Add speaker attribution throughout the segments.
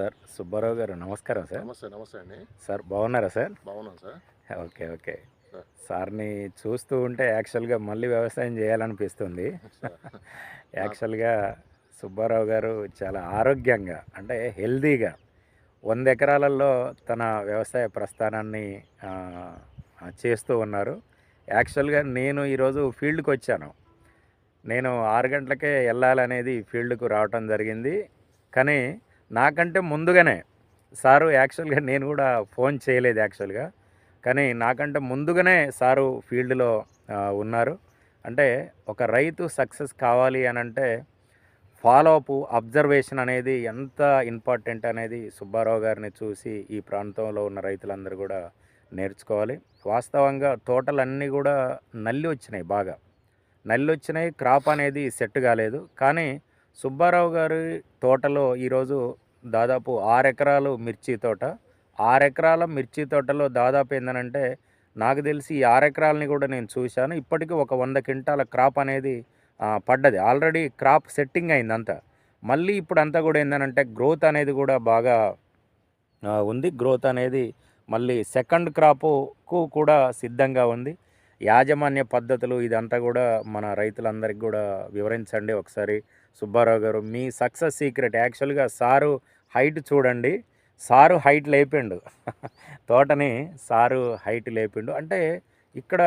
Speaker 1: Sir. Subbarao గారు నమస్కారం sir.
Speaker 2: నమస్తే నమస్తే అండి.
Speaker 1: సార్ బాగున్నారా సార్?
Speaker 2: బాగున్నాం సార్.
Speaker 1: Okay okay.
Speaker 2: సార్.
Speaker 1: సార్ని చూస్తూ ఉంటే యాక్చువల్గా మళ్ళీ వ్యవసాయం చేయాలనిపిస్తుంది. యాక్చువల్గా సుబ్బారావు గారు చాలా ఆరోగ్యంగా అంటే హెల్దీగా వంద ఎకరాలలో తన వ్యవసాయ ప్రస్థానాన్ని చేస్తూ ఉన్నారు. యాక్చువల్గా నేను ఈరోజు ఫీల్డ్కి వచ్చాను. నేను ఆరు గంటలకే వెళ్ళాలనేది ఫీల్డ్కు రావటం జరిగింది. కానీ నాకంటే ముందుగానే సారు యాక్చువల్గా నేను కూడా ఫోన్ చేయలేదు యాక్చువల్గా. కానీ నాకంటే ముందుగానే సారు ఫీల్డ్లో ఉన్నారు. అంటే ఒక రైతు సక్సెస్ కావాలి అని అంటే ఫాలో అప్ అబ్జర్వేషన్ అనేది ఎంత ఇంపార్టెంట్ అనేది సుబ్బారావు గారిని చూసి ఈ ప్రాంతంలో ఉన్న రైతులందరూ కూడా నేర్చుకోవాలి. వాస్తవంగా తోటలన్నీ కూడా నల్లి వచ్చినాయి బాగా. నల్లి వచ్చినాయి క్రాప్ అనేది సెట్ కాలేదు. కానీ సుబ్బారావు గారి తోటలో ఈరోజు దాదాపు ఆరు ఎకరాలు మిర్చి తోట. ఆరు ఎకరాల మిర్చి తోటలో దాదాపు ఏంటంటే నాకు తెలిసి ఈ ఆరు ఎకరాలని కూడా నేను చూశాను. ఇప్పటికీ ఒక వంద క్వింటాల క్రాప్ అనేది పడ్డది. ఆల్రెడీ క్రాప్ సెట్టింగ్ అయింది అంతా మళ్ళీ ఇప్పుడు అంతా కూడా ఏంటంటే గ్రోత్ అనేది కూడా బాగా ఉంది. గ్రోత్ అనేది మళ్ళీ సెకండ్ క్రాప్కు కూడా సిద్ధంగా ఉంది. యాజమాన్య పద్ధతులు ఇదంతా కూడా మన రైతులందరికీ కూడా వివరించండి ఒకసారి. సుబ్బారావు గారు మీ సక్సెస్ సీక్రెట్. యాక్చువల్గా సారు హైట్ చూడండి సారు హైట్ లేపిండు. తోటని సారు హైట్ లేపిండు. అంటే ఇక్కడ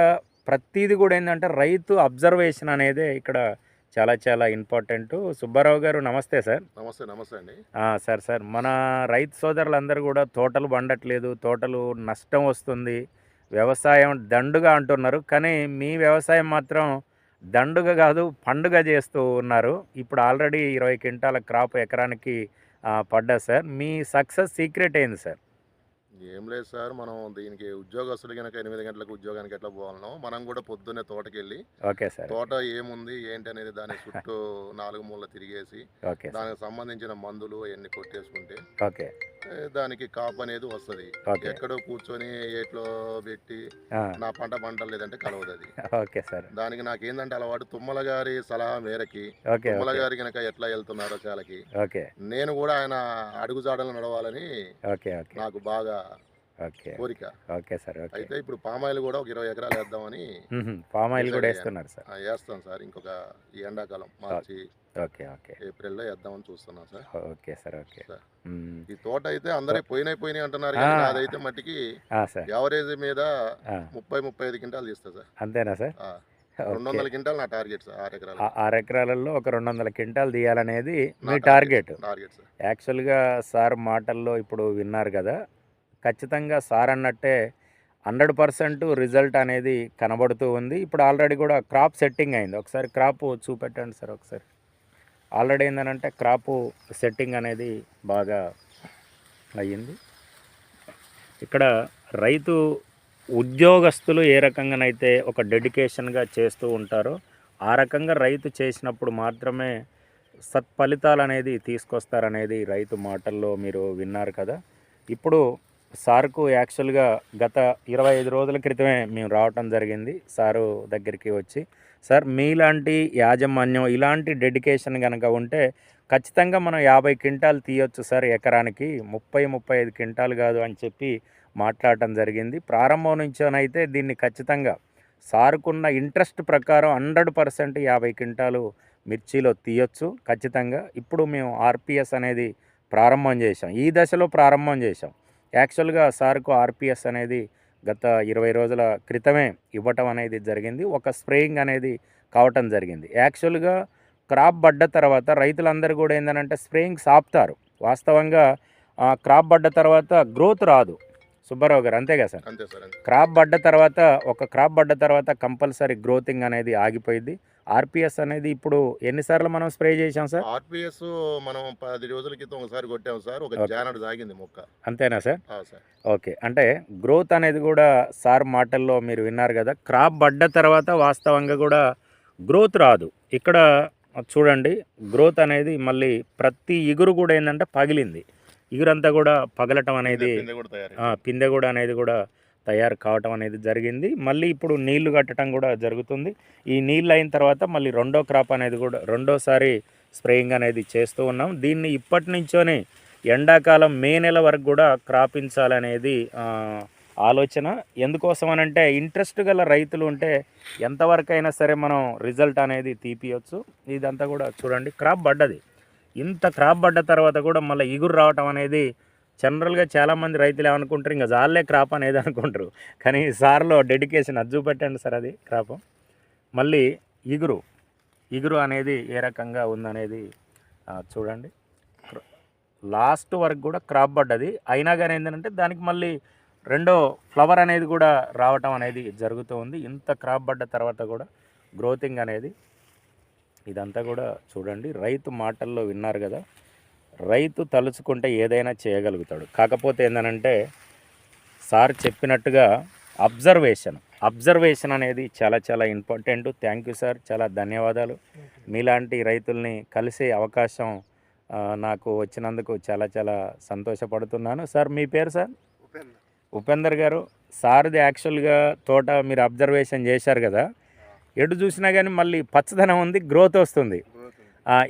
Speaker 1: ప్రతిదీ కూడా ఏంటంటే రైతు అబ్జర్వేషన్ అనేదే ఇక్కడ చాలా చాలా ఇంపార్టెంట్. సుబ్బారావు గారు నమస్తే సార్.
Speaker 2: నమస్తే నమస్తే అండి.
Speaker 1: Sir sir. మన రైతు సోదరులందరూ కూడా తోటలు పండట్లేదు తోటలు నష్టం వస్తుంది వ్యవసాయం దండుగా అంటున్నారు. కానీ మీ వ్యవసాయం మాత్రం దండుగా కాదు పండుగ చేస్తూ ఉన్నారు. ఇప్పుడు ఆల్రెడీ ఇరవై క్వింటాల క్రాప్ ఎకరానికి పడ్డా సార్. మీ సక్సెస్ సీక్రెట్ ఏంది సార్?
Speaker 2: ఏం లేదు సార్ మనం దీనికి ఉద్యోగస్తులు కనుక ఎనిమిది గంటలకు ఉద్యోగానికి ఎట్లా పోవాలనో మనం కూడా పొద్దున్నే తోటకి వెళ్ళి
Speaker 1: ఓకే సార్.
Speaker 2: తోట ఏముంది ఏంటి అనేది దాని చుట్టూ నాలుగు మూల తిరిగేసి దానికి సంబంధించిన మందులు అవన్నీ కొట్టేసుకుంటే
Speaker 1: ఓకే.
Speaker 2: దానికి కాపు అనేది వస్తుంది. ఎక్కడో కూర్చొని ఏట్లో పెట్టి
Speaker 1: ఆ,
Speaker 2: నా పంట పంట లేదంటే కలవదు అది
Speaker 1: ఓకే సార్.
Speaker 2: దానికి నాకు ఏంటంటే అలవాటు తుమ్మల గారి సలహా మేరకి
Speaker 1: ఓకే
Speaker 2: తుమ్మల
Speaker 1: ఓకే.
Speaker 2: గారి కనుక ఎట్లా వెళ్తున్నారో చాలకి
Speaker 1: ఓకే.
Speaker 2: నేను కూడా ఆయన అడుగుజాడలు నడవాలని
Speaker 1: ఓకే ఓకే.
Speaker 2: నాకు బాగా కోరిక.
Speaker 1: ఓకే సార్
Speaker 2: అయితే ఇప్పుడు పామాయిల్ కూడా ఒక ఇరవై ఎకరాలు వేద్దామని
Speaker 1: పామ్ ఆయిల్ కూడా వేస్తున్నారు సార్.
Speaker 2: వేస్తాం సార్. ఇంకొక ఈ ఎండాకాలం మార్చి
Speaker 1: ఓకే ఓకే.
Speaker 2: ఏప్రిల్లో వేద్దామని చూస్తున్నాం సార్.
Speaker 1: Okay sir okay.
Speaker 2: ఈ తోట అయితే అందరే పోయినాయి పోయినాయి అంటున్నారు కానీ. అదైతే మట్టికి యావరేజ్ మీద ముప్పై ముప్పై ఐదు క్వింటాలు తీస్తా సార్.
Speaker 1: అంతేనా సార్.
Speaker 2: రెండు వందల క్వింటాలు నా టార్గెట్ సార్ ఆరు ఎకరాలు.
Speaker 1: ఆరు ఎకరాలలో ఒక రెండు వందల క్వింటాల్ తీయాలనేది మీ టార్గెట్.
Speaker 2: Target sir.
Speaker 1: యాక్చువల్గా సార్ మాటల్లో ఇప్పుడు విన్నారు కదా ఖచ్చితంగా సార్ అన్నట్టే హండ్రెడ్ పర్సెంట్ రిజల్ట్ అనేది కనబడుతూ ఉంది. ఇప్పుడు ఆల్రెడీ కూడా క్రాప్ సెట్టింగ్ అయింది. ఒకసారి క్రాప్ చూపెట్టండి సార్ ఒకసారి. ఆల్రెడీ ఏంటంటే క్రాప్ సెట్టింగ్ అనేది బాగా అయ్యింది. ఇక్కడ రైతు ఉద్యోగస్తులు ఏ రకంగానైతే ఒక డెడికేషన్గా చేస్తూ ఉంటారో ఆ రకంగా రైతు చేసినప్పుడు మాత్రమే సత్ఫలితాలు అనేది తీసుకొస్తారనేది రైతు మాటల్లో మీరు విన్నారు కదా. ఇప్పుడు సార్కు యాక్చువల్గా గత ఇరవై ఐదు రోజుల క్రితమే మేము రావటం జరిగింది. సారు దగ్గరికి వచ్చి సార్ మీలాంటి యాజమాన్యం ఇలాంటి డెడికేషన్ కనుక ఉంటే ఖచ్చితంగా మనం యాభై క్వింటాలు తీయొచ్చు సార్ ఎకరానికి. ముప్పై ముప్పై ఐదు క్వింటాలు కాదు అని చెప్పి మాట్లాడటం జరిగింది. ప్రారంభం నుంచోనైతే దీన్ని ఖచ్చితంగా సార్కున్న ఇంట్రెస్ట్ ప్రకారం హండ్రెడ్ పర్సెంట్ యాభై క్వింటాలు మిర్చిలో తీయొచ్చు ఖచ్చితంగా. ఇప్పుడు మేము ఆర్పిఎస్ అనేది ప్రారంభం చేసాం ఈ దశలో ప్రారంభం చేసాం యాక్చువల్గా సార్కు ఆర్పిఎస్ అనేది గత ఇరవై రోజుల క్రితమే ఇవ్వటం అనేది జరిగింది. ఒక స్ప్రేయింగ్ అనేది కావటం జరిగింది. యాక్చువల్గా క్రాప్ పడ్డ తర్వాత రైతులందరూ కూడా ఏంటంటే స్ప్రేయింగ్స్ ఆపుతారు వాస్తవంగా క్రాప్ పడ్డ తర్వాత గ్రోత్ రాదు. సుబ్బారావు గారు అంతే కదా సార్ క్రాప్ పడ్డ తర్వాత ఒక క్రాప్ పడ్డ తర్వాత కంపల్సరీ గ్రోతింగ్ అనేది ఆగిపోయింది ఆర్పిఎస్ అనేది ఇప్పుడు ఎన్నిసార్లు మనం స్ప్రే చేసాం సార్?
Speaker 2: ఆర్పిఎస్ మనం పది రోజుల క్రితం ఒకసారి కొట్టాం సార్. ఒక
Speaker 1: ఓకే.
Speaker 2: జానడు సాగింది మొక్క.
Speaker 1: అంతేనా సార్? ఓకే. అంటే గ్రోత్ అనేది కూడా సార్ మాటల్లో మీరు విన్నారు కదా క్రాప్ పడ్డ తర్వాత వాస్తవంగా కూడా గ్రోత్ రాదు. ఇక్కడ చూడండి గ్రోత్ అనేది మళ్ళీ ప్రతి ఇగురు కూడా ఏంటంటే పగిలింది. ఇగురంతా కూడా పగలటం అనేది
Speaker 2: పిందె కూడా
Speaker 1: అనేది కూడా తయారు కావటం అనేది జరిగింది. మళ్ళీ ఇప్పుడు నీళ్ళు కట్టడం కూడా జరుగుతుంది. ఈ నీళ్ళు అయిన తర్వాత మళ్ళీ రెండో క్రాప్ అనేది కూడా రెండోసారి స్ప్రేయింగ్ అనేది చేస్తూ ఉన్నాం. దీన్ని ఇప్పటి నుంచోనే ఎండాకాలం మే నెల వరకు కూడా క్రాపించాలనేది ఆలోచన. ఎందుకోసం అనంటే ఇంట్రెస్ట్ గల రైతులు ఉంటే ఎంతవరకు అయినా సరే మనం రిజల్ట్ అనేది తీపియొచ్చు. ఇదంతా కూడా చూడండి క్రాప్ పడ్డది. ఇంత క్రాప్ పడ్డ తర్వాత కూడా మళ్ళీ ఇగురు రావటం అనేది జనరల్గా చాలామంది రైతులు ఏమనుకుంటారు? ఇంకా జాలే క్రాప్ అనేది అనుకుంటారు. కానీ సార్లో డెడికేషన్ అది చూపెట్టండి సార్ అది క్రాప్. మళ్ళీ ఇగురు. ఇగురు అనేది ఏ రకంగా ఉందనేది చూడండి. లాస్ట్ వరకు కూడా క్రాప్ పడ్డది. అయినా కానీ ఏంటంటే దానికి మళ్ళీ రెండో ఫ్లవర్ అనేది కూడా రావటం అనేది జరుగుతూ ఉంది. ఇంత క్రాప్ పడ్డ తర్వాత కూడా గ్రోతింగ్ అనేది ఇదంతా కూడా చూడండి. రైతు మాటల్లో విన్నారు కదా. రైతు తలుచుకుంటే ఏదైనా చేయగలుగుతాడు. కాకపోతే ఏంటంటే సార్ చెప్పినట్టుగా అబ్జర్వేషన్ అబ్జర్వేషన్ అనేది చాలా చాలా ఇంపార్టెంట్. థ్యాంక్ యూ సార్ చాలా ధన్యవాదాలు. మీలాంటి రైతుల్ని కలిసే అవకాశం నాకు వచ్చినందుకు చాలా చాలా సంతోషపడుతున్నాను. సార్ మీ పేరు సార్? ఉపేందర్. గారు. సార్ది యాక్చువల్గా తోట మీరు అబ్జర్వేషన్ చేశారు కదా. ఎటు చూసినా కానీ మళ్ళీ పచ్చదనం ఉంది గ్రోత్ వస్తుంది.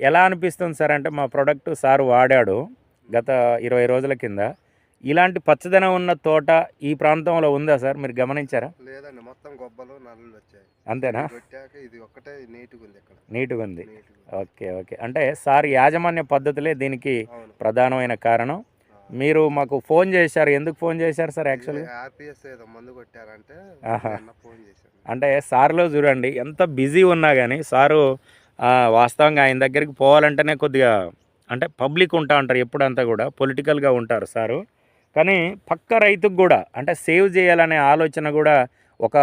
Speaker 1: ఎలా అనిపిస్తుంది సార్ అంటే మా ప్రోడక్ట్ సార్ వాడాడు గత ఇరవై రోజుల కింద. ఇలాంటి పచ్చదనం ఉన్న తోట ఈ ప్రాంతంలో ఉందా సార్? మీరు గమనించారా?
Speaker 3: లేదండి మొత్తం గొబ్బలు నల్లులు వచ్చాయి.
Speaker 1: అంతేనా?
Speaker 3: ఇది ఒక్కటే నీట్గా ఉంది ఇక్కడ.
Speaker 1: నీట్గా ఉంది. Okay okay. అంటే సార్ యాజమాన్య పద్ధతులే దీనికి ప్రధానమైన కారణం. మీరు మాకు ఫోన్ చేశారు. ఎందుకు ఫోన్ చేశారు సార్ యాక్చువల్గా అంటే సార్లో చూడండి ఎంత బిజీ ఉన్నా కానీ సారు వాస్తవంగా ఆయన దగ్గరికి పోవాలంటేనే కొద్దిగా అంటే పబ్లిక్ ఉంటా ఉంటారు ఎప్పుడంతా కూడా పొలిటికల్గా ఉంటారు సారు. కానీ పక్క రైతుకు కూడా అంటే సేవ్ చేయాలనే ఆలోచన కూడా ఒక